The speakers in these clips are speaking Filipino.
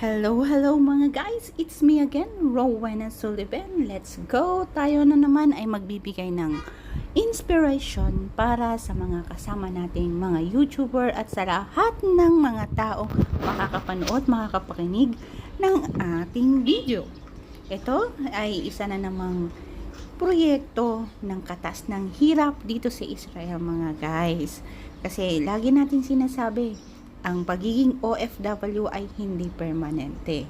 Hello, hello mga guys! It's me again, Rowena Sullivan. Let's go! Tayo na naman ay magbibigay ng inspiration para sa mga kasama nating mga YouTuber at sa lahat ng mga tao makakapanood, makakapakinig ng ating video. Ito ay isa na namang proyekto ng katas ng hirap dito sa Israel mga guys. Kasi lagi natin sinasabi, ang pagiging OFW ay hindi permanente.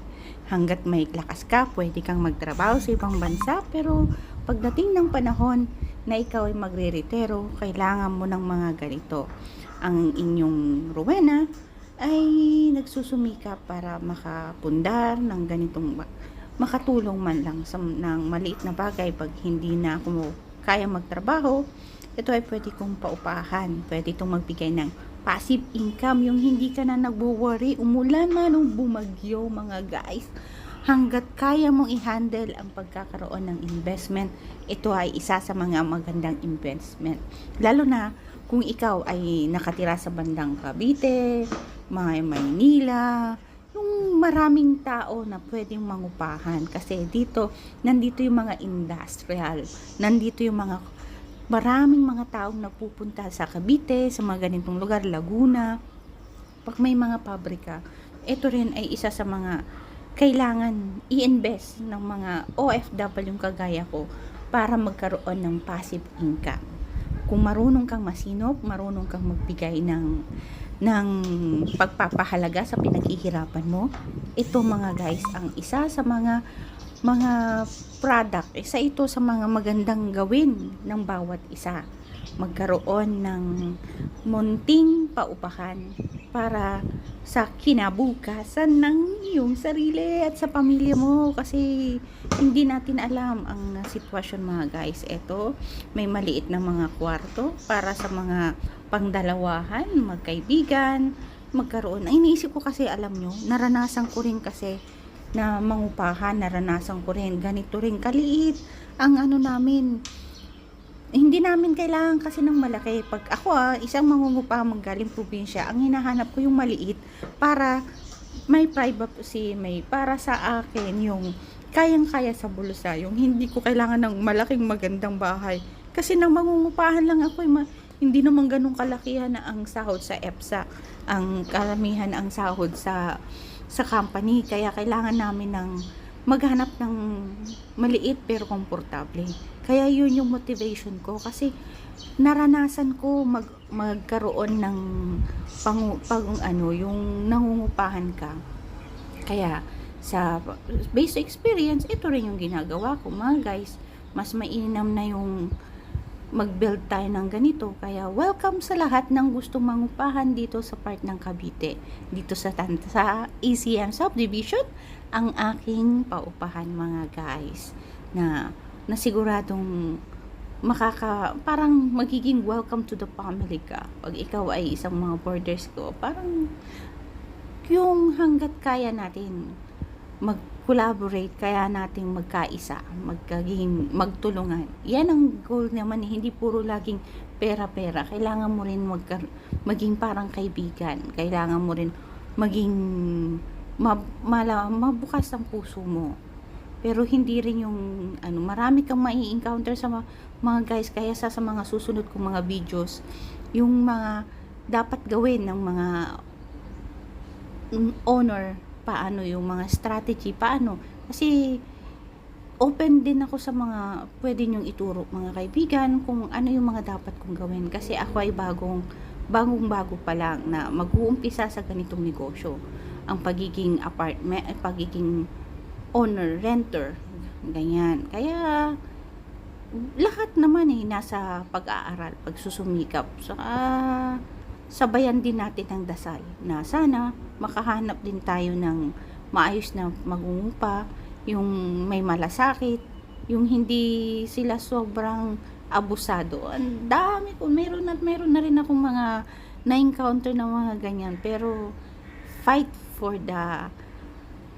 Hanggat may lakas ka, pwede kang magtrabaho sa ibang bansa, pero pagdating ng panahon na ikaw ay magre-retiro, kailangan mo ng mga ganito. Ang inyong Rowena ay nagsusumika para makapundar ng ganitong makatulong man lang sa ng maliit na bagay pag hindi na ako kaya magtrabaho, ito ay pwede kong paupahan. Pwede itong magbigay ng passive income, yung hindi ka na nagwo-worry, umulan man o bumagyo mga guys. Hanggat kaya mong i-handle ang pagkakaroon ng investment, ito ay isa sa mga magandang investment. Lalo na kung ikaw ay nakatira sa bandang Cavite, may Maynila, yung maraming tao na pwedeng mangupahan kasi dito nandito yung mga industrial nandito yung mga maraming mga taong nagpupunta sa Cavite sa mga ganitong lugar Laguna pag may mga pabrika ito rin ay isa sa mga kailangan i-invest ng mga OFW yung kagaya ko para magkaroon ng passive income kung marunong kang masinop marunong kang magbigay ng ng pagpapahalaga sa pinaghihirapan mo. Ito mga guys, ang isa sa mga mga product, isa ito sa mga magandang gawin ng bawat isa. Magkaroon ng munting paupahan para sa kinabukasan ng iyong sarili at sa pamilya mo kasi hindi natin alam ang sitwasyon mga guys. Ito, may maliit na mga kwarto para sa mga pangdalawahan, magkaibigan, magkaroon. Ay, iniisip ko kasi, alam nyo, naranasan ko rin kasi na mangupahan, naranasan ko rin. Ganito rin, kaliit ang ano namin. Hindi namin kailangan kasi ng malaki. Pag ako ah, isang mangungupahan manggaling probinsya, ang hinahanap ko yung maliit para may privacy, may para sa akin yung kayang-kaya sa bulsa, yung hindi ko kailangan ng malaking magandang bahay. Kasi nang mangungupahan lang ako, eh, ma- hindi naman ganun kalakihan na ang sahod sa EPSA, ang karamihan ang sahod sa sa company. Kaya kailangan namin ng maghanap ng maliit pero komportable. Kaya yun yung motivation ko kasi naranasan ko mag, magkaroon ng pang, pang ano, yung nangungupahan ka. Kaya sa based experience, ito rin yung ginagawa ko mga guys. Mas mainam na yung mag-build tayo ng ganito. Kaya welcome sa lahat ng gustong mangupahan dito sa part ng Cavite. Dito sa, sa ECM subdivision, ang aking paupahan mga guys. Na nasiguradong makaka parang magiging welcome to the family ka. Pag ikaw ay isang mga borders ko, parang yung hanggat kaya natin mag-collaborate, kaya nating magkaisa, magkaging, magtulungan. Yan ang goal naman, eh. hindi puro laging pera-pera. Kailangan mo rin magka, maging parang kaibigan. Kailangan mo rin maging mab, mala, mabukas ang puso mo. Pero hindi rin yung ano, marami kang mai-encounter sa mga, mga guys kaya sa, sa mga susunod kong mga videos, yung mga dapat gawin ng mga mm, owner paano yung mga strategy, paano. Kasi open din ako sa mga pwede nyong ituro mga kaibigan kung ano yung mga dapat kong gawin. Kasi ako ay bagong bagong bago pa lang na mag-uumpisa sa ganitong negosyo. Ang pagiging apartment, ay pagiging owner, renter, ganyan. Kaya lahat naman eh nasa pag-aaral, pagsusumikap. So, ah, sabayan din natin ang dasal na sana makahanap din tayo ng maayos na magungupa, yung may malasakit, yung hindi sila sobrang abusado. Ang dami ko, meron at meron na rin akong mga na-encounter na mga ganyan. Pero, fight for the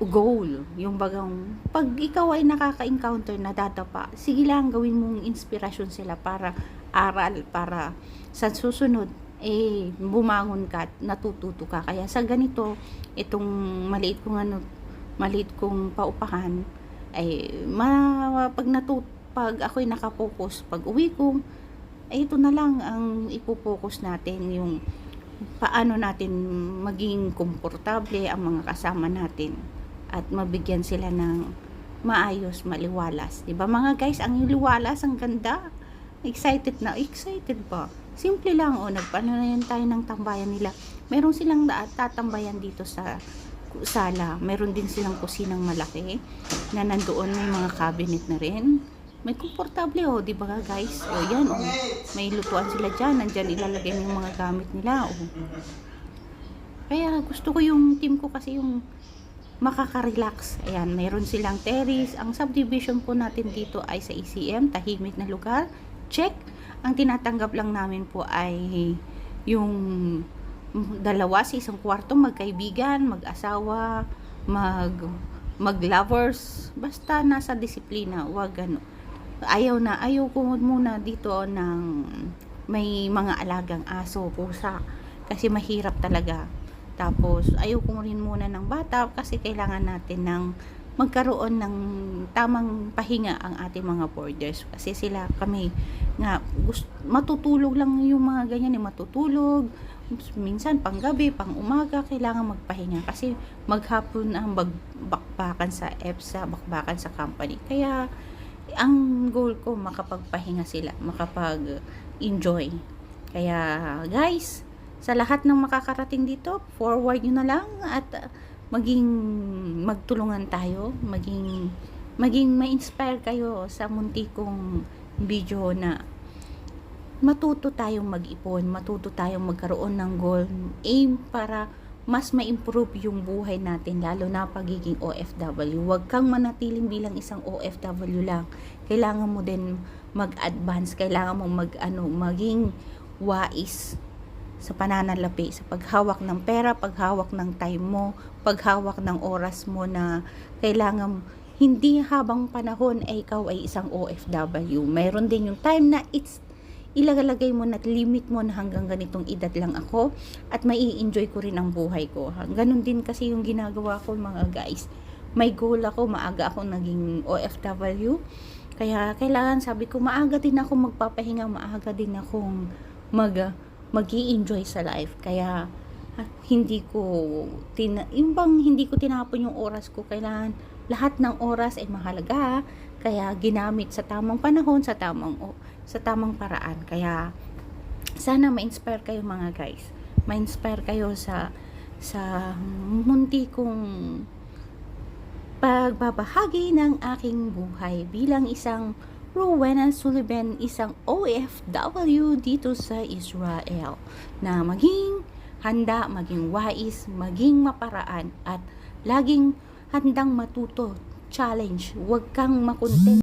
goal. Yung bagang, pag ikaw ay nakaka-encounter na dadapa, sige lang gawin mong inspirasyon sila para aral, para sa susunod, eh, bumangon ka at natututo ka. Kaya sa ganito, itong maliit kong ano, maliit kong paupahan, ay ma, pag natut pag ako'y nakapokus, pag uwi ko, ay ito na lang ang ipopokus natin yung paano natin maging komportable ang mga kasama natin at mabigyan sila ng maayos, maliwalas. 'Di ba mga guys, ang liwalas, ang ganda. Excited na, excited ba? Simple lang, oh, nagpaano na yun tayo ng tambayan nila. Meron silang tatambayan dito sa sala. Meron din silang kusinang malaki na nandoon may mga cabinet na rin. May komportable oh, di ba guys? O yan, oh. May lutuan sila dyan. Nandyan ilalagay yung mga gamit nila. Oh. Kaya gusto ko yung team ko kasi yung makaka-relax. Ayan, meron silang terrace. Ang subdivision po natin dito ay sa ECM, tahimik na lugar. Check. Ang tinatanggap lang namin po ay yung dalawa sa isang kwarto, magkaibigan, mag-asawa, mag mag-lovers. Basta nasa disiplina, wag ano. Ayaw na, ayaw ko muna dito ng may mga alagang aso, pusa. Kasi mahirap talaga. Tapos, ayaw ko rin muna ng bata kasi kailangan natin ng magkaroon ng tamang pahinga ang ating mga boarders. Kasi sila, kami, nga, matutulog lang yung mga ganyan, eh, matutulog. Minsan, panggabi, pang umaga, kailangan magpahinga. Kasi maghapon ang bagbakbakan sa EPSA, bakbakan sa company. Kaya, ang goal ko, makapagpahinga sila, makapag-enjoy. Kaya, guys, sa lahat ng makakarating dito, forward nyo na lang at uh, maging magtulungan tayo, maging maging ma-inspire kayo sa munti kong video na matuto tayong mag-ipon, matuto tayong magkaroon ng goal, aim para mas ma-improve yung buhay natin, lalo na pagiging OFW. Huwag kang manatiling bilang isang OFW lang. Kailangan mo din mag-advance, kailangan mo mag, ano, maging wais sa pananalapi, sa paghawak ng pera, paghawak ng time mo, paghawak ng oras mo na kailangan hindi habang panahon ay ikaw ay isang OFW. Mayroon din yung time na it's ilalagay mo na limit mo na hanggang ganitong edad lang ako at mai enjoy ko rin ang buhay ko. Ganon din kasi yung ginagawa ko mga guys. May goal ako, maaga ako naging OFW. Kaya kailangan sabi ko, maaga din ako magpapahinga, maaga din akong mag mag enjoy sa life. Kaya, hindi ko, tina, yung bang hindi ko tinapon yung oras ko, kailangan lahat ng oras ay mahalaga. Kaya, ginamit sa tamang panahon, sa tamang, sa tamang paraan. Kaya, sana ma-inspire kayo mga guys. Ma-inspire kayo sa, sa munti kong pagbabahagi ng aking buhay bilang isang Rowena Sullivan, isang OFW dito sa Israel na maging handa, maging wais, maging maparaan at laging handang matuto, challenge. Huwag kang makontent